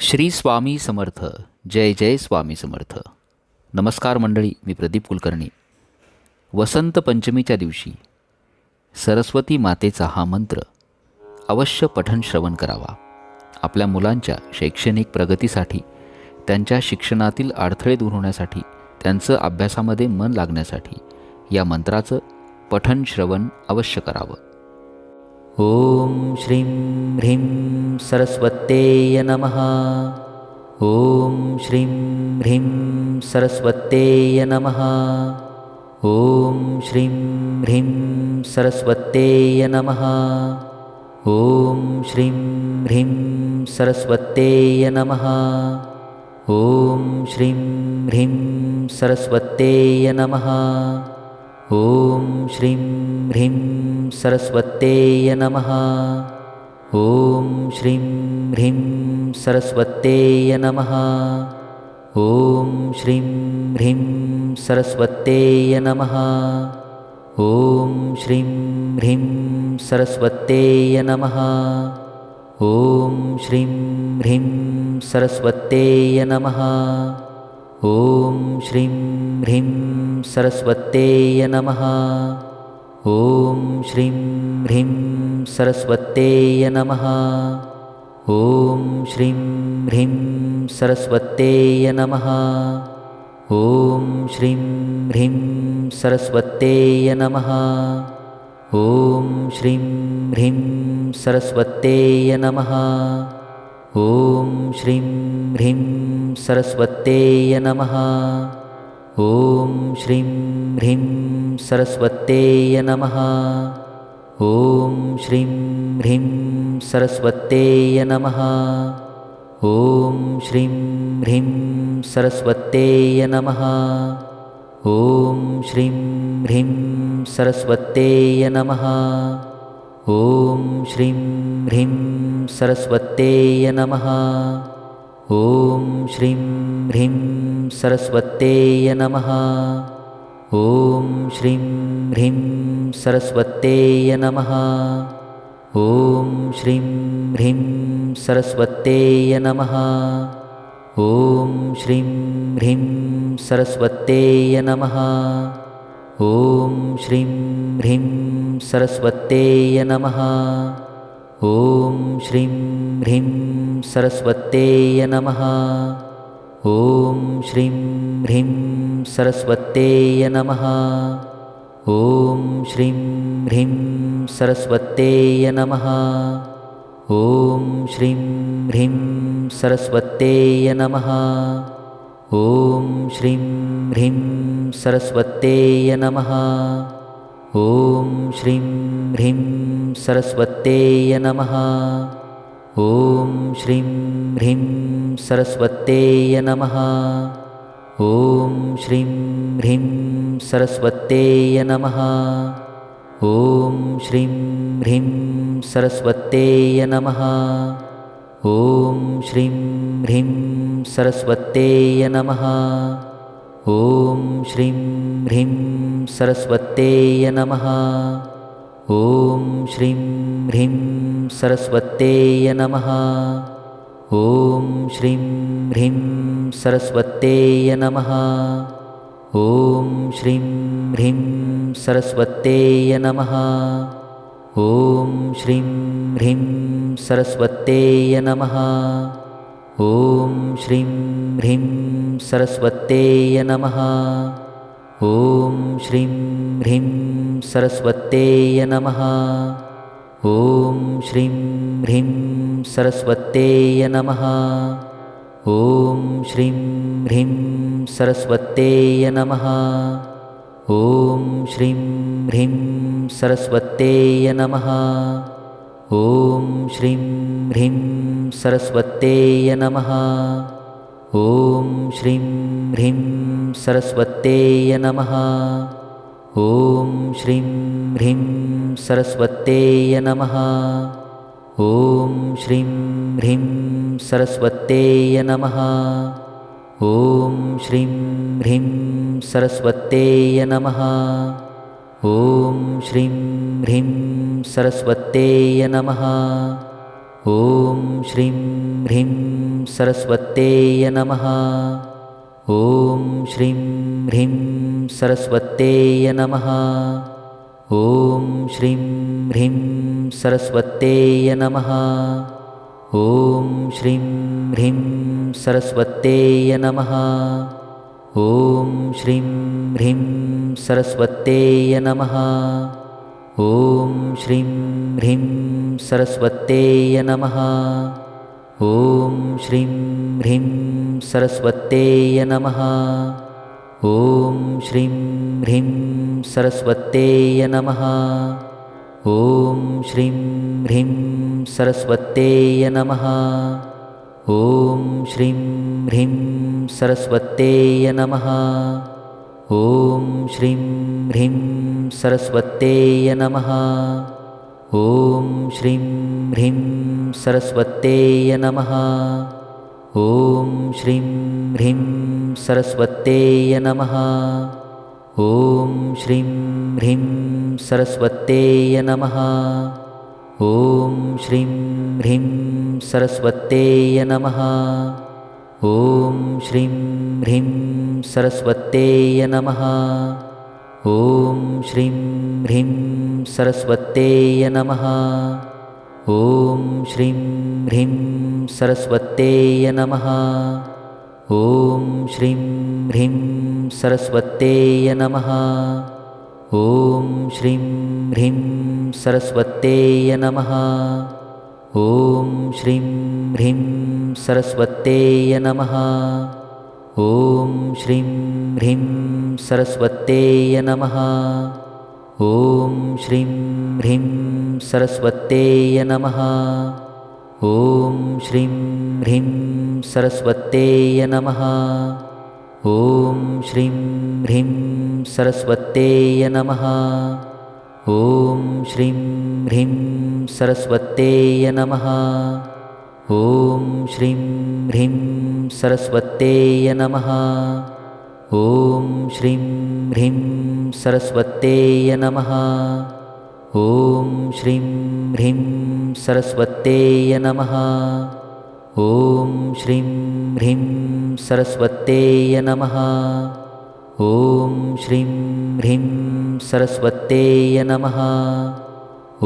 श्री स्वामी समर्थ. जय जय स्वामी समर्थ. नमस्कार मंडळी मी प्रदीप कुलकर्णी. वसंत पंचमीच्या दिवशी सरस्वती मातेचा हा मंत्र अवश्य पठण श्रवण करावा. आपल्या मुलांच्या शैक्षणिक प्रगतीसाठी त्यांच्या शिक्षणातील अडथळे दूर होण्यासाठी त्यांचं अभ्यासामध्ये मन लागण्यासाठी या मंत्राचं पठण श्रवण अवश्य करावं. ॐ श्रीं ह्रीं सरस्वत्येय नमः। ॐ श्रीं ह्रीं सरस्वत्येय नमः। ॐ श्रीं ह्रीं सरस्वत्येय नमः। ॐ श्रीं ह्रीं सरस्वत्येय नमः। ॐ श्रीं ह्रीं सरस्वत्येय नमः। ॐ श्रीं ह्रीं सरस्वत्येय नमः। ॐ श्रीं ह्रीं सरस्वत्येय नमः। ॐ श्रीं ह्रीं सरस्वत्येय नमः। ॐ श्रीं ह्रीं सरस्वत्येय नमः। ॐ श्रीं ह्रीं सरस्वत्येय नमः। ॐ श्रीं ह्रीं सरस्वत्येय नमः ॐ श्रीं ह्रीं सरस्वत्येय नमः। ॐ श्रीं ह्रीं सरस्वत्येय नमः। ॐ श्रीं ह्रीं सरस्वत्येय नमः। ॐ श्रीं ह्रीं सरस्वत्येय नमः। ॐ श्रीं ह्रीं सरस्वत्येय नमः ॐ श्रीं ह्रीं सरस्वत्येय नमः। ॐ श्रीं ह्रीं सरस्वत्येय नमः। ॐ श्रीं ह्रीं सरस्वत्येय नमः। ॐ श्रीं ह्रीं सरस्वत्येय नमः। ॐ श्रीं ह्रीं सरस्वत्येय नमः ॐ श्रीं ह्रीं सरस्वत्येय नमः। ॐ श्रीं ह्रीं सरस्वत्येय नमः। ॐ श्रीं ह्रीं सरस्वत्येय नमः। ॐ श्रीं ह्रीं सरस्वत्येय नमः। ॐ श्रीं ह्रीं सरस्वत्येय नमः। ॐ श्रीं ह्रीं सरस्वत्येय नमः। ॐ श्रीं ह्रीं सरस्वत्येय नमः। ॐ श्रीं ह्रीं सरस्वत्येय नमः। ॐ श्रीं ह्रीं सरस्वत्येय नमः। ॐ श्रीं ह्रीं सरस्वत्येय नमः। ॐ श्रीं ह्रीं सरस्वत्येय नमः ॐ श्रीं ह्रीं सरस्वत्येय नमः। ॐ श्रीं ह्रीं सरस्वत्येय नमः। ॐ श्रीं ह्रीं सरस्वत्येय नमः। ॐ श्रीं ह्रीं सरस्वत्येय नमः। ॐ श्रीं ह्रीं सरस्वत्येय नमः ॐ श्रीं ह्रीं सरस्वत्येय नमः। ॐ श्रीं ह्रीं सरस्वत्येय नमः। ॐ श्रीं ह्रीं सरस्वत्येय नमः। ॐ श्रीं ह्रीं सरस्वत्येय नमः। ॐ श्रीं ह्रीं सरस्वत्येय नमः। ॐ श्रीं ह्रीं सरस्वत्येय नमः। ॐ श्रीं ह्रीं सरस्वत्येय नमः। ॐ श्रीं ह्रीं सरस्वत्येय नमः। ॐ श्रीं ह्रीं सरस्वत्येय नमः। ॐ श्रीं ह्रीं सरस्वत्येय नमः। ॐ श्रीं ह्रीं सरस्वत्येय नमः ॐ श्रीं ह्रीं सरस्वत्येय नमः। ॐ श्रीं ह्रीं सरस्वत्येय नमः। ॐ श्रीं ह्रीं सरस्वत्येय नमः। ॐ श्रीं ह्रीं सरस्वत्येय नमः। ॐ श्रीं ह्रीं सरस्वत्येय नमः ॐ श्रीं ह्रीं सरस्वत्येय नमः। ॐ श्रीं ह्रीं सरस्वत्येय नमः। ॐ श्रीं ह्रीं सरस्वत्येय नमः। ॐ श्रीं ह्रीं सरस्वत्येय नमः। ॐ श्रीं ह्रीं सरस्वत्येय नमः ॐ श्रीं ह्रीं सरस्वत्येय नमः। ॐ श्रीं ह्रीं सरस्वत्येय नमः। ॐ श्रीं ह्रीं सरस्वत्येय नमः। ॐ श्रीं ह्रीं सरस्वत्येय नमः। ॐ श्रीं ह्रीं सरस्वत्येय नमः। ॐ श्रीं ह्रीं सरस्वत्येय नमः। ॐ श्रीं ह्रीं सरस्वत्येय नमः। ॐ श्रीं ह्रीं सरस्वत्येय नमः। ॐ श्रीं ह्रीं सरस्वत्येय नमः। ॐ श्रीं ह्रीं सरस्वत्येय नमः। ॐ श्रीं ह्रीं सरस्वत्येय नमः ॐ श्रीं ह्रीं सरस्वत्येय नमः। ॐ श्रीं ह्रीं सरस्वत्येय नमः। ॐ श्रीं ह्रीं सरस्वत्येय नमः। ॐ श्रीं ह्रीं सरस्वत्येय नमः। ॐ श्रीं ह्रीं सरस्वत्येय नमः। ॐ श्रीं ह्रीं सरस्वत्येय नमः। ॐ श्रीं ह्रीं सरस्वत्येय नमः। ॐ श्रीं ह्रीं सरस्वत्येय नमः। ॐ श्रीं ह्रीं सरस्वत्येय नमः। ॐ श्रीं ह्रीं सरस्वत्येय नमः। ॐ श्रीं ह्रीं सरस्वत्येय नमः ॐ श्रीं ह्रीं सरस्वत्येय नमः। ॐ श्रीं ह्रीं सरस्वत्येय नमः। ॐ श्रीं ह्रीं सरस्वत्येय नमः।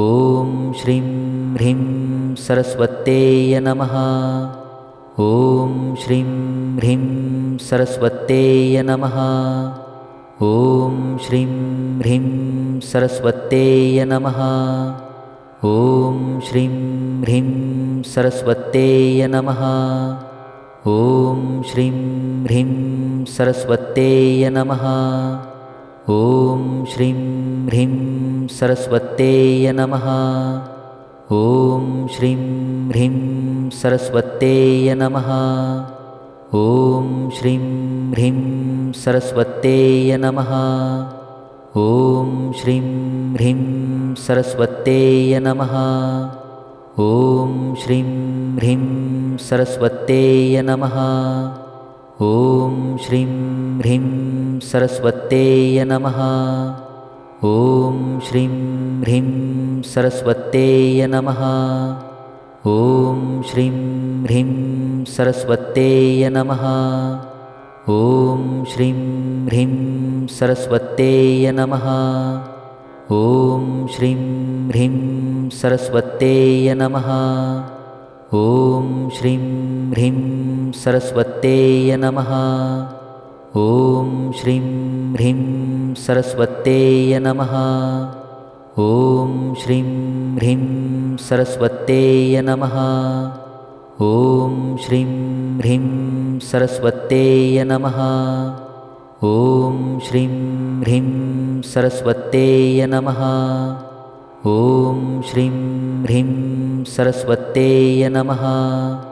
ॐ श्रीं ह्रीं सरस्वत्येय नमः। ॐ श्रीं ह्रीं सरस्वत्येय नमः ॐ श्रीं ह्रीं सरस्वत्येय नमः। ॐ श्रीं ह्रीं सरस्वत्येय नमः। ॐ श्रीं ह्रीं सरस्वत्येय नमः। ॐ श्रीं ह्रीं सरस्वत्येय नमः। ॐ श्रीं ह्रीं सरस्वत्येय नमः। ॐ श्रीं ह्रीं सरस्वत्येय नमः। ॐ श्रीं ह्रीं सरस्वत्येय नमः। ॐ श्रीं ह्रीं सरस्वत्येय नमः। ॐ श्रीं ह्रीं सरस्वत्येय नमः। ॐ श्रीं ह्रीं सरस्वत्येय नमः। ॐ श्रीं ह्रीं सरस्वत्येय नमः ॐ श्रीं ह्रीं सरस्वत्येय नमः। ॐ श्रीं ह्रीं सरस्वत्येय नमः। ॐ श्रीं ह्रीं सरस्वत्येय नमः। ॐ श्रीं ह्रीं सरस्वत्येय नमः। ॐ श्रीं ह्रीं सरस्वत्येय नमः ॐ श्रीं ह्रीं सरस्वत्येय नमः। ॐ श्रीं ह्रीं सरस्वत्येय नमः। ॐ श्रीं ह्रीं सरस्वत्येय नमः